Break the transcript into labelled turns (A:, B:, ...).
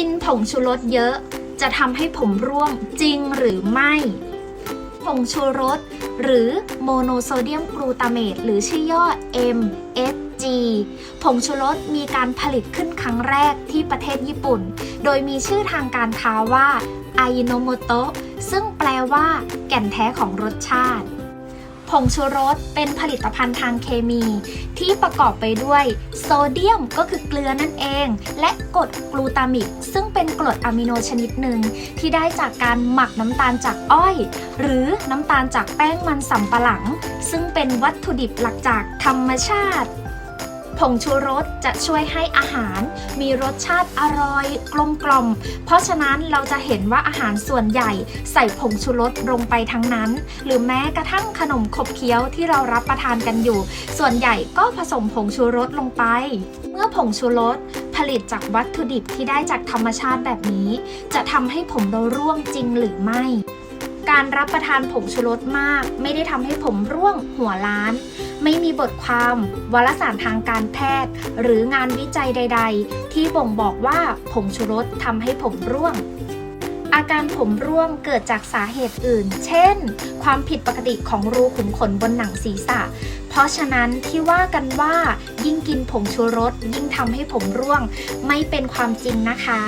A: กินผงชูรสเยอะ จะทำให้ผมร่วงจริงหรือไม่ ผงชูรส หรือโมโนโซเดียมกลูตาเมตหรือชื่อย่อ MSG ผงชูรสมีการผลิตขึ้นครั้งแรกที่ประเทศญี่ปุ่น โดยมีชื่อทางการค้าว่าไอโนโมโตะซึ่งแปลว่าแก่นแท้ของรสชาติ ผงชูรสเป็นผลิตภัณฑ์ทางเคมี ที่ประกอบไปด้วยโซเดียมก็คือเกลือนั่นเอง และกรดกลูตามิก ซึ่งเป็นกรดอะมิโนชนิดหนึ่ง ที่ได้จากการหมักน้ำตาลจากอ้อย หรือน้ำตาลจากแป้งมันสำปะหลัง ซึ่งเป็นวัตถุดิบหลักจากธรรมชาติ ผงชูรสจะช่วยให้อาหาร มีรสชาติอร่อยกลมกล่อม เพราะฉะนั้นเราจะเห็นว่าอาหารส่วนใหญ่ใส่ผงชูรสลงไปทั้งนั้น หรือแม้กระทั่งขนมขบเคี้ยวที่เรารับประทานกันอยู่ ส่วนใหญ่ก็ผสมผงชูรสลงไป เมื่อผงชูรสผลิตจากวัตถุดิบที่ได้จากธรรมชาติแบบนี้ จะทำให้ผมเราร่วงจริงหรือไม่การรับประทานผงชูรสมาก ไม่ได้ทำให้ผมร่วงหัวล้าน ไม่มีบทความ วารสารทางการแพทย์ หรืองานวิจัยใด ๆ ที่บ่งบอกว่าผงชูรสทำให้ผมร่วง อาการผมร่วงเกิดจากสาเหตุอื่น เช่น ความผิดปกติของรูขุมขนบนหนังศีรษะ เพราะฉะนั้นที่ว่ากันว่า ยิ่งกินผงชูรสยิ่งทำให้ผมร่วง ไม่เป็นความจริงนะคะ